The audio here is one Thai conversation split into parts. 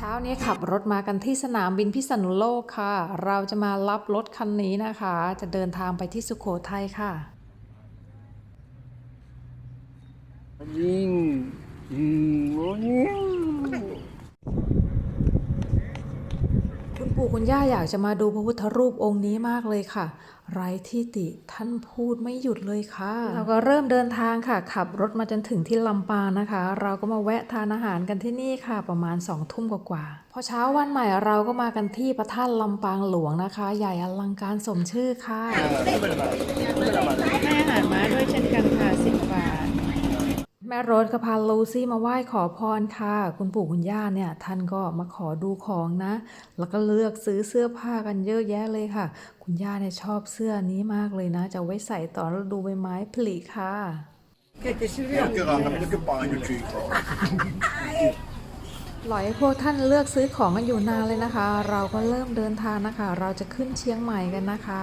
ช้านี้ขับรถมากันที่สนามบินพิษณุโลกค่ะ เราจะมารับรถคันนี้นะคะ จะเดินทางไปที่สุโขทัยค่ะ ยิงยิงโอ้ยิง คุณ ปู่คุณย่าอยากจะมาดูพระพุทธรูปองค์นี้มากเลยค่ะ ไร้ที่ติท่านพูดไม่หยุดเลยค่ะ เราก็เริ่มเดินทางค่ะ ขับรถมาจนถึงที่ลำปางนะคะ เราก็มาแวะทานอาหารกันที่นี่ค่ะ ประมาณสองทุ่มกว่าๆพอเช้าวันใหม่เราก็มากันที่พระธาตุลำปางหลวงนะคะ ใหญ่อลังการสมชื่อค่ะให้อาหารม้าด้วยเช่นกันค่ะสิบบาท แม่รถก็พาลูซี่มาไหว้ขอพรค่ะ คุณปู่คุณย่าเนี่ยท่านก็มาขอดูของนะ แล้วก็เลือกซื้อเสื้อผ้ากันเยอะแยะเลยค่ะ คุณย่าเนี่ยชอบเสื้อนี้มากเลยนะ จะเอาไว้ใส่ตอนฤดูใบไม้ผลิค่ะปล่อยให้พวกท่านเลือกซื้อของกันอยู่นานเลยนะคะ เราก็เริ่มเดินทางนะคะ เราจะขึ้นเชียงใหม่กันนะคะ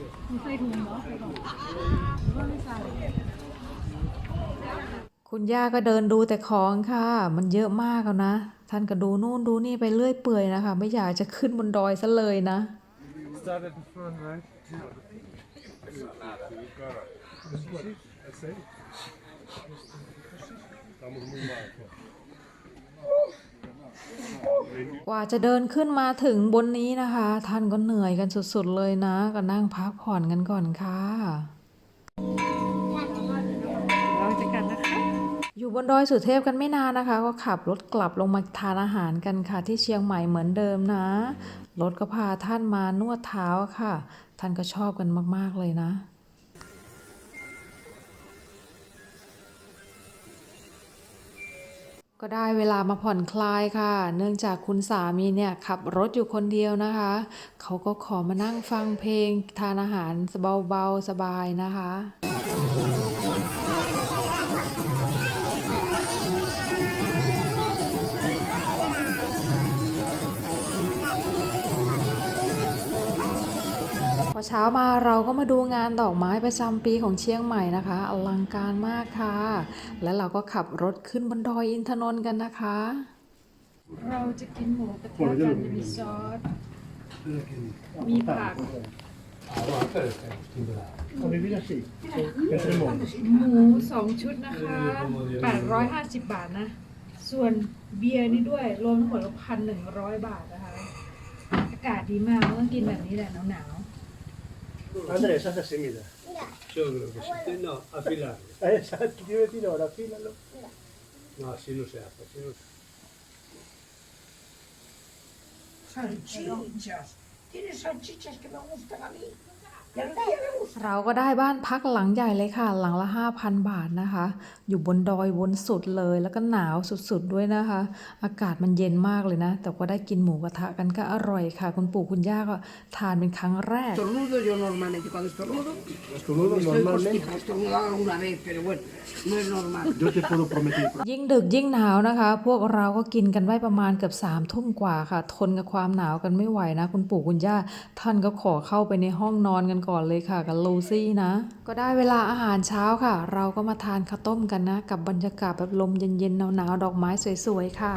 คุณย่าก็เดินดูแต่ของค่ะ มันเยอะมากแล้วนะ ท่านก็ดูนู่นดูนี่ไปเรื่อยเปื่อยนะคะ ไม่อยากจะขึ้นบนดอยซะเลยนะ Start at the กว่าจะเดินขึ้นมาถึงบนนี้นะคะ ท่านก็เหนื่อยกันสุดๆเลยนะ ก็นั่งพักผ่อนกันก่อนค่ะ เราจะกันนะคะ อยู่บนดอยสุเทพกันไม่นานนะคะ ก็ขับรถกลับลงมาทานอาหารกันค่ะ ที่เชียงใหม่เหมือนเดิมนะ รถก็พาท่านมานวดเท้าค่ะ ท่านก็ชอบกันมากๆเลยนะ ก็ได้เวลามาผ่อนคลายค่ะ เนื่องจากคุณสามีเนี่ยขับรถอยู่คนเดียวนะคะ เขาก็ขอมานั่งฟังเพลงทานอาหารเบาๆสบายนะคะ อเช้ามาเราก็มาดูงานดอกไม้ประจำปีของเชียงใหม่นะคะ อลังการมากค่ะ และเราก็ขับรถขึ้นบนดอยอินทนนท์กันนะคะ เราจะกินหมูกระทะกันมีซอสมีผัก Adivina sí. Es el mono. หมูสองชุดนะคะ850 บาทนะ ส่วนเบียร์นี่ด้วยรวมทั้งหมดแล้วพันหนึ่งร้อยบาทนะคะ อากาศดีมากต้องกินแบบนี้แหละหนาว Andrés, haz así, mira. Yo creo que sí. No, afilar. Exacto, quiero decir ahora, afílalo. No, así no se hace. así no- Salchichas. Tiene salchichas que me gustan a mí. Y a Lucía le gustan. ๆเราก็ได้บ้านพักหลังใหญ่เลยค่ะ หลังละ 5,000 บาทนะคะ อยู่บนดอยบนสุดเลย แล้วก็หนาวสุดๆด้วยนะคะ อากาศมันเย็นมากเลยนะ แต่ก็ได้กินหมูกระทะกันก็อร่อยค่ะ คุณปู่คุณย่าก็ทานเป็นครั้งแรก Estornudo yo normalmente. Cuando estornudo, Estornudo estoy normalmente. constipado. Estornudaba una vez, pero bueno, no es normal. Yo te puedo prometer. ยิ่งดึกยิ่งหนาวนะคะ พวกเราก็กินกันไว้ประมาณเกือบสามทุ่มกว่าค่ะ ทนกับความหนาวกันไม่ไหวนะ คุณปู่คุณย่าท่านก็ขอเข้าไปในห้องนอนกันก่อนเลยค่ะกับลูซี่นะ ก็ได้เวลาอาหารเช้าค่ะ เราก็มาทานข้าวต้มกันนะ กับบรรยากาศแบบลมเย็นๆหนาวๆดอกไม้สวยๆค่ะ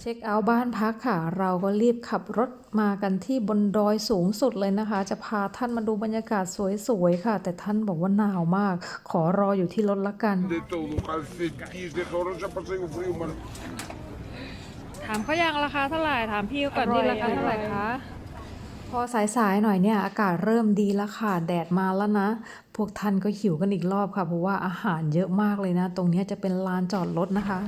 เช็คเอาท์บ้านพักค่ะ เราก็รีบขับรถมากันที่บนดอยสูงสุดเลยนะคะ จะพาท่านมาดูบรรยากาศสวยๆค่ะ แต่ท่านบอกว่าหนาวมาก ขอรออยู่ที่รถละกัน ถามเขายังราคาเท่าไหร่ถามพี่ก่อนที่ราคาเท่าไหร่คะพอสายๆหน่อยเนี่ยอากาศเริ่มดีแล้วค่ะแดดมาแล้วนะ พวกท่านก็หิวกันอีกรอบค่ะเพราะว่าอาหารเยอะมากเลยนะ ตรงเนี้ยจะเป็นลานจอดรถนะคะ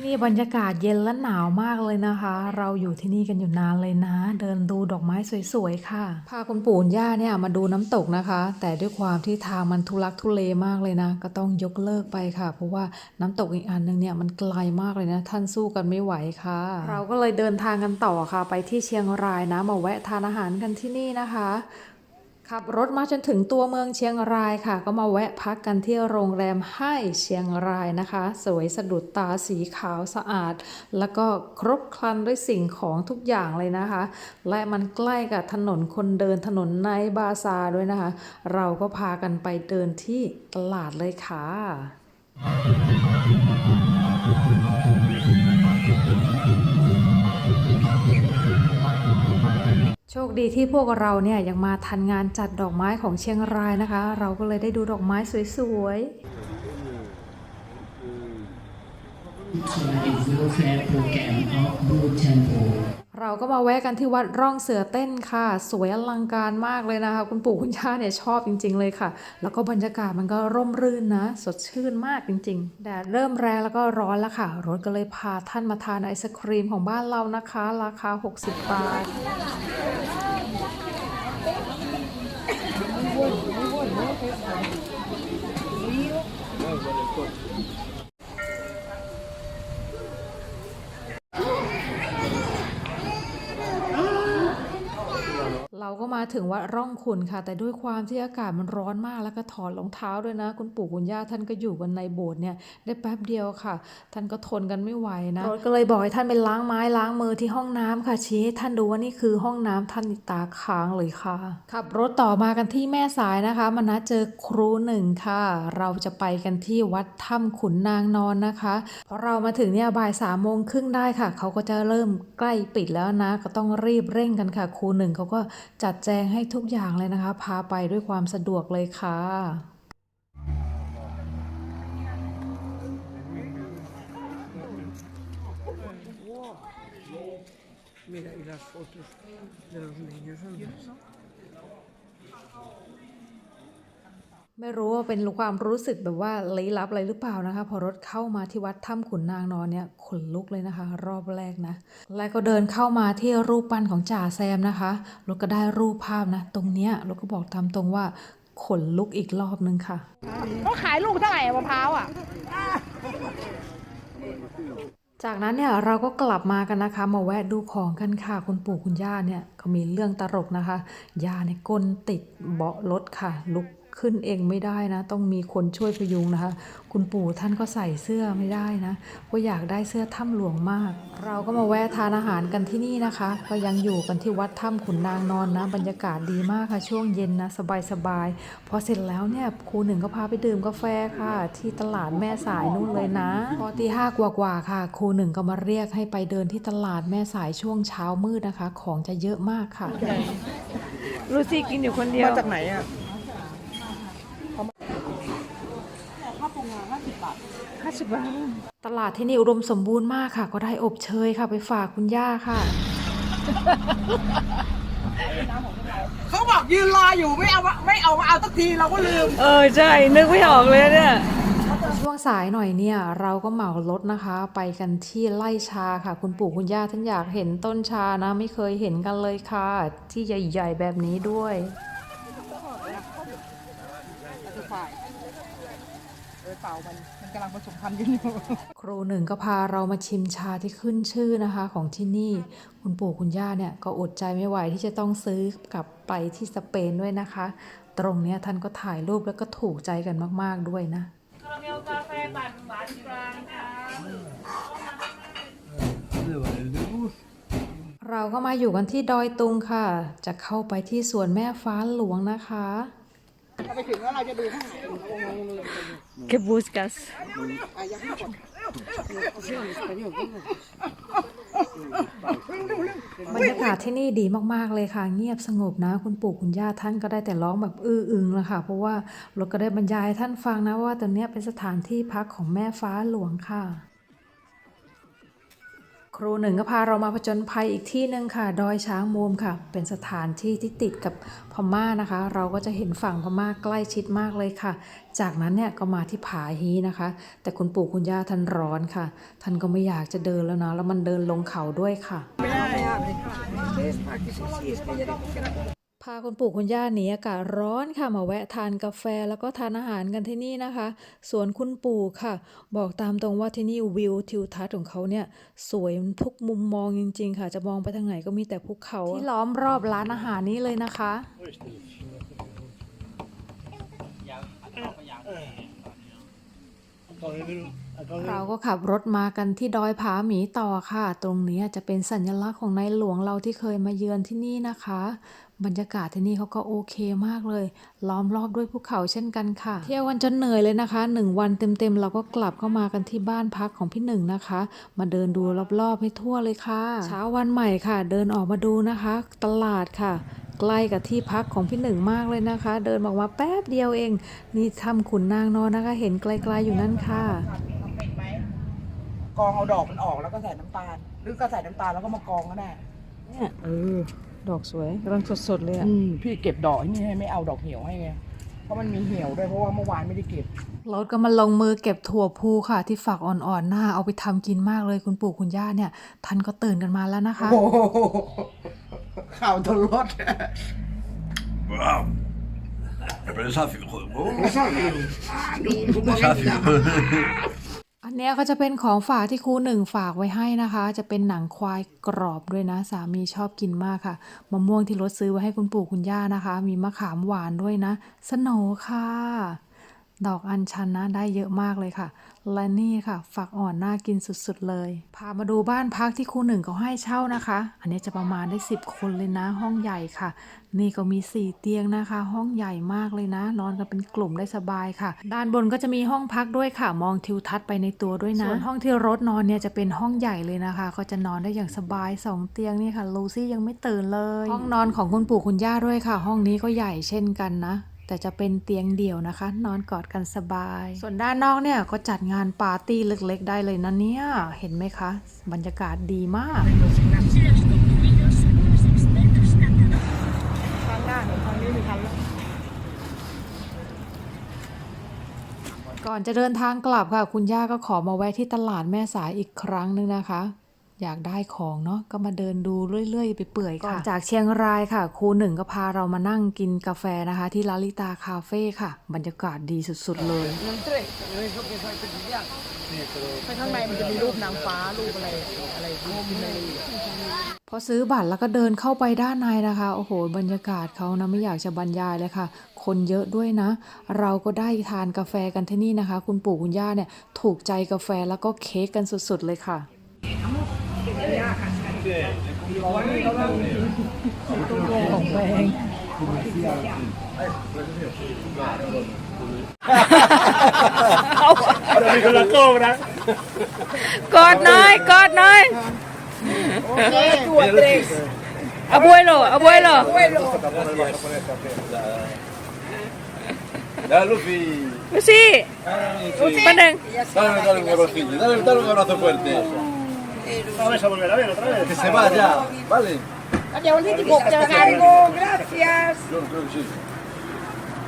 ที่นี่บรรยากาศเย็นและหนาวมากเลยนะคะ เราอยู่ที่นี่กันอยู่นานเลยนะ เดินดูดอกไม้สวยๆค่ะ พาคุณปู่ย่าเนี่ยมาดูน้ำตกนะคะ แต่ด้วยความที่ทางมันทุลักทุเลมากเลยนะ ก็ต้องยกเลิกไปค่ะ เพราะว่าน้ำตกอีกอันนึงเนี่ยมันไกลมากเลยนะ ท่านสู้กันไม่ไหวค่ะ เราก็เลยเดินทางกันต่อค่ะ ไปที่เชียงรายนะมาแวะทานอาหารกันที่นี่นะคะ ขับรถมาจนถึงตัวเมืองเชียงรายค่ะ ก็มาแวะพักกันที่โรงแรมให้เชียงรายนะคะ สวยสะดุดตาสีขาวสะอาด แล้วก็ครบครันด้วยสิ่งของทุกอย่างเลยนะคะ และมันใกล้กับถนนคนเดินถนนไนบาซาด้วยนะคะ เราก็พากันไปเดินที่ตลาดเลยค่ะ คดีที่พวกเราเนี่ยยังมาทันงานจัดดอกไม้ของเชียงรายนะคะ เราก็เลยได้ดูดอกไม้สวยๆ is welfare program of Blue Temple. เราก็มาแวะกันที่วัดร่องเสือเต้นค่ะ สวยอลังการมากเลยนะคะ คุณปู่คุณย่าเนี่ยชอบจริง ๆ เลยค่ะ แล้วก็บรรยากาศมันก็ร่มรื่นนะ สดชื่นมากจริงๆแดดเริ่มแรงแล้วก็ร้อนแล้วค่ะ รถก็เลยพาท่านมาทานไอศครีมของบ้านเรานะคะ ราคา 60 บาท เราก็มาถึงวัดร่องขุนค่ะ แต่ด้วยความที่อากาศมันร้อนมากแล้วก็ถอดรองเท้าด้วยนะ คุณปู่คุณย่าท่านก็อยู่กันในโบสถ์เนี่ยได้แป๊บเดียวค่ะ ท่านก็ทนกันไม่ไหวนะรถก็เลยบอกให้ท่านไปล้างไม้ล้างมือที่ห้องน้ำค่ะ ชี้ให้ท่านดูว่านี่คือห้องน้ำท่านตาค้างเลยค่ะ ขับรถต่อมากันที่แม่สายนะคะมานะเจอครูหนึ่งค่ะ เราจะไปกันที่วัดถ้ำขุนนางนอนนะคะพอเรามาถึงเนี่ยบ่ายสามโมงครึ่งได้ค่ะเขาก็จะเริ่มใกล้ปิดแล้วนะ ก็ต้องรีบเร่งกันค่ะ ครูหนึ่งเขาก็ จัดแจงให้ทุกอย่างเลยนะคะ พาไปด้วยความสะดวกเลยค่ะ Mira, y las fotos de los niños son ไม่รู้ว่าเป็นความรู้สึกแบบว่าลี้ลับอะไรหรือเปล่านะคะ พอรถเข้ามาที่วัดถ้ำขุนนางนอนเนี่ยขนลุกเลยนะคะ รอบแรกนะ แล้วก็เดินเข้ามาที่รูปปั้นของจ่าแซมนะคะรถก็ได้รูปภาพนะ ตรงเนี้ยรถก็บอกตามตรงว่าขนลุกอีกรอบนึงค่ะเขาขายลูกเท่าไหร่อะมะพร้าวอะจากนั้นเนี่ยเราก็กลับมากันนะคะ มาแวะดูของกันค่ะ คุณปู่คุณย่าเนี่ยเขามีเรื่องตลกนะคะย่าเนี่ยก้นติดเบาะรถค่ะ ลุก ขึ้นเองไม่ได้นะ ต้องมีคนช่วยพยุงนะคะ คุณปู่ท่านก็ใส่เสื้อไม่ได้นะเพราะอยากได้เสื้อถ้ำหลวงมาก เราก็มาแวะทานอาหารกันที่นี่นะคะ ก็ยังอยู่กันที่วัดถ้ำขุนนางนอนนะ บรรยากาศดีมากค่ะ ช่วงเย็นนะสบายๆพอเสร็จแล้วเนี่ยครูหนึ่งก็พาไปดื่มกาแฟค่ะ ที่ตลาดแม่สายนู่นเลยนะ พอตีห้ากว่าๆค่ะ ครูหนึ่งก็มาเรียกให้ไปเดินที่ตลาดแม่สายช่วงเช้ามืดนะคะ ของจะเยอะมากค่ะ ลูซี่กินอยู่คนเดียว มาจากไหนอะ ห้า สิบบาทตลาดที่นี่อุดมสมบูรณ์มากค่ะ ก็ได้อบเชยค่ะ ไปฝากคุณย่าค่ะ เขาบอกยืนรออยู่ไม่เอามาไม่เอามาเอาสักทีเราก็ลืม เออใช่ นึกไม่ออกเลยเนี่ย ช่วงสายหน่อยเนี่ย เราก็เหมารถนะคะ ไปกันที่ไล่ชาค่ะ คุณปู่คุณย่าท่านอยากเห็นต้นชานะ ไม่เคยเห็นกันเลยค่ะ ที่ใหญ่ๆแบบนี้ด้วย ครูหนึ่งก็พาเรามาชิมชาที่ขึ้นชื่อนะคะ ของที่นี่ คุณปู่คุณย่าเนี่ยก็อดใจไม่ไหวที่จะต้องซื้อกลับไปที่สเปนด้วยนะคะ ตรงเนี้ยท่านก็ถ่ายรูปแล้วก็ถูกใจกันมากๆด้วยนะเราก็มาอยู่กันที่ดอยตุงค่ะ จะเข้าไปที่สวนแม่ฟ้าหลวงนะคะ ไปถึงแล้วเราจะดูข้างใน Que buscas บรรยากาศที่นี่ดีมาก ๆ เลยค่ะ เงียบสงบนะ คุณปู่คุณย่าท่านก็ได้แต่ร้องแบบอื้ออึงล้วค่ะ เพราะว่าเราก็ได้บรรยายท่านฟังนะว่าตรงนี้เป็นสถานที่พักของแม่ฟ้าหลวงค่ะ ครูหนึ่งก็พาเรามาผจญภัยอีกที่หนึ่งค่ะ ดอยช้างมูมค่ะ เป็นสถานที่ที่ติดกับพม่านะคะ เราก็จะเห็นฝั่งพม่าใกล้ชิดมากเลยค่ะ จากนั้นเนี่ยก็มาที่ผาฮีนะคะ แต่คุณปู่คุณย่าท่านร้อนค่ะ ท่านก็ไม่อยากจะเดินแล้วนะแล้วมันเดินลงเขาด้วยค่ะาคุณปู่คุณย่าหนีอากาศร้อนค่ะมาแวะทานกาแฟแล้วก็ทานอาหารกันที่นี่นะคะส่วนคุณปู่ค่ะ บอกตามตรงว่าที่นี่วิวทิวทัศน์ของเขาเนี่ยสวยทุกมุมมองจริง ๆ ค่ะ จะมองไปทางไหนก็มีแต่ภูเขาที่ล้อมรอบร้านอาหารนี้เลยนะคะเราก็ขับรถมากันที่ดอยผาหมีต่อค่ะ ตรงนี้จะเป็นสัญลักษณ์ของในหลวงเราที่เคยมาเยือนที่นี่นะคะ บรรยากาศที่นี่เขาก็โอเคมากเลย ล้อมรอบด้วยภูเขาเช่นกันค่ะ เที่ยววันจนเหนื่อยเลยนะคะหนึ่งวันเต็มๆ เราก็กลับเข้ามากันที่บ้านพักของพี่หนึ่งนะคะ มาเดินดูรอบๆให้ทั่วเลยค่ะ เช้าวันใหม่ค่ะ เดินออกมาดูนะคะ ตลาดค่ะใกล้กับที่พักของพี่หนึ่งมากเลยนะคะ เดินออกมาแป๊บเดียวเอง นี่ทำขุนนางนอนนะคะ เห็นไกลๆอยู่นั่นค่ะเป็นไหมกองเอาดอกมันออกแล้วก็ใส่น้ำตาล หรือก็ใส่น้ำตาลแล้วก็มากองก็ได้เนี่ยเออ ดอกสวยกำลังสดๆเลยอะ อืมพี่เก็บดอกไอ้นี่ให้ไม่เอาดอกเหี่ยวให้ไงเพราะมันมีเหี่ยวด้วยเพราะว่าเมื่อวานไม่ได้เก็บรถก็มาลงมือเก็บถั่วพูค่ะ ที่ฝักอ่อนๆหน้าเอาไปทำกินมากเลยคุณปู่คุณย่าเนี่ยท่านก็ตื่นกันมาแล้วนะคะ โอ้โหข่าวทรถ Wow. Pero es ácido, joder. Es ácido. อัน เนี้ยก็จะเป็นของฝากที่ครูหนึ่งฝากไว้ให้นะคะ จะเป็นหนังควายกรอบด้วยนะ สามีชอบกินมากค่ะมะม่วงที่รถซื้อไว้ให้คุณปู่คุณย่านะคะ มีมะขามหวานด้วยนะ สโนค่ะ ดอกอัญชันนะได้เยอะมากเลยค่ะ และนี่ค่ะ ฝักอ่อนน่ากินสุดๆเลย พามาดูบ้านพักที่ครูหนึ่งเขาให้เช่านะคะ อันนี้จะประมาณได้ 10 คนเลยนะ ห้องใหญ่ค่ะ นี่ก็มี 4 เตียงนะคะ ห้องใหญ่มากเลยนะ นอนกันเป็นกลุ่มได้สบายค่ะ ด้านบนก็จะมีห้องพักด้วยค่ะ มองทิวทัศน์ไปในตัวด้วยนะ ส่วนห้องที่รถนอนเนี่ยจะเป็นห้องใหญ่เลยนะคะ ก็จะนอนได้อย่างสบายสองเตียงนี่ค่ะลูซี่ยังไม่ตื่นเลย ห้องนอนของคุณปู่คุณย่าด้วยค่ะ ห้องนี้ก็ใหญ่เช่นกันนะ แต่จะเป็นเตียงเดี่ยวนะคะ นอนกอดกันสบาย ส่วนด้านนอกเนี่ยก็จัดงานปาร์ตี้เล็กๆ ได้เลยนะเนี่ย เห็นไหมคะ บรรยากาศดีมากข้างหน้าทางนี้มีทันแล้วก่อนจะเดินทางกลับค่ะ คุณย่าก็ขอมาแวะที่ตลาดแม่สายอีกครั้งหนึงนะคะ อยากได้ของเนาะก็มาเดินดูเรื่อย ๆ ไปเปื่อยๆค่ะก่อนจากเชียงรายค่ะ ครูหนึ่งก็พาเรามานั่งกินกาแฟนะคะ ที่ลาลิตาคาเฟ่ค่ะ บรรยากาศดีสุดๆเลยไปข้างในมันจะมีรูปนางฟ้ารูปอะไรอะไรรูปในพอซื้อบัตรแล้วก็เดินเข้าไปด้านในนะคะ โอ้โห บรรยากาศเขานะไม่อยากจะบรรยายเลยค่ะ คนเยอะด้วยนะ เราก็ได้ทานกาแฟกันที่นี่นะคะ คุณปู่คุณย่าเนี่ยถูกใจกาแฟแล้วก็เค้กกันสุดๆเลยค่ะ con la cobra. กอดหน่อยกอดหน่อยตัวเตรสอาบุยโลอาบุยโล Dale, Lucy. ลูซี่มาหนึ่ง Dale, dale un abracillo. Dale, dale un abrazo fuerte. Vamos a volver a ver otra vez. Que se vaya. ¿Vale? เดี๋ยววันที่16เจอกัน gracias Yo creo que sí.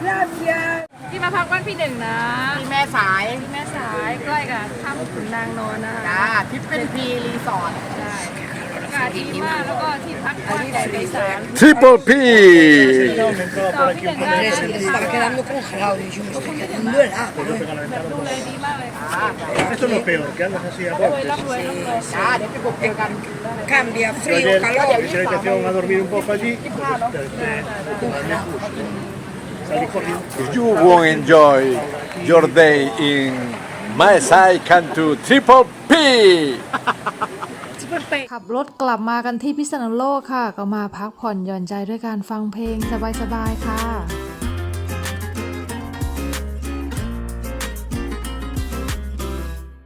gracias ที่มาพักบ้านพี่หนึ่งนะที่แม่สายแม่สายใกล้กับถ้ำขุนนางนอนนะคะจ้าทิปเป็นพีรีสอร์ทใช่อ ากาศดีมากแล้วก็ที่พักกว้างใหญ่ไพศาล Triple P.ต่อพี่หนึ่งได้นะ estaba quedando congelado y yo me estoy quedando helado ดูเลยดีมากเลยค่ะ Esto es lo peor, que andas así a รวย botes. ร่ำรวยร่ำรวย จ้าเดี๋ยวไปบุกเจอกัน cambia Yo frío ayer calor hice la intención a dormir un poco allí. Desde, salí corriendo. If you won't enjoy your day in my side, come to Triple P. ขับรถกลับมากันที่พิษณุโลกค่ะ ก็มาพักผ่อนหย่อนใจด้วยการฟังเพลงสบายๆค่ะ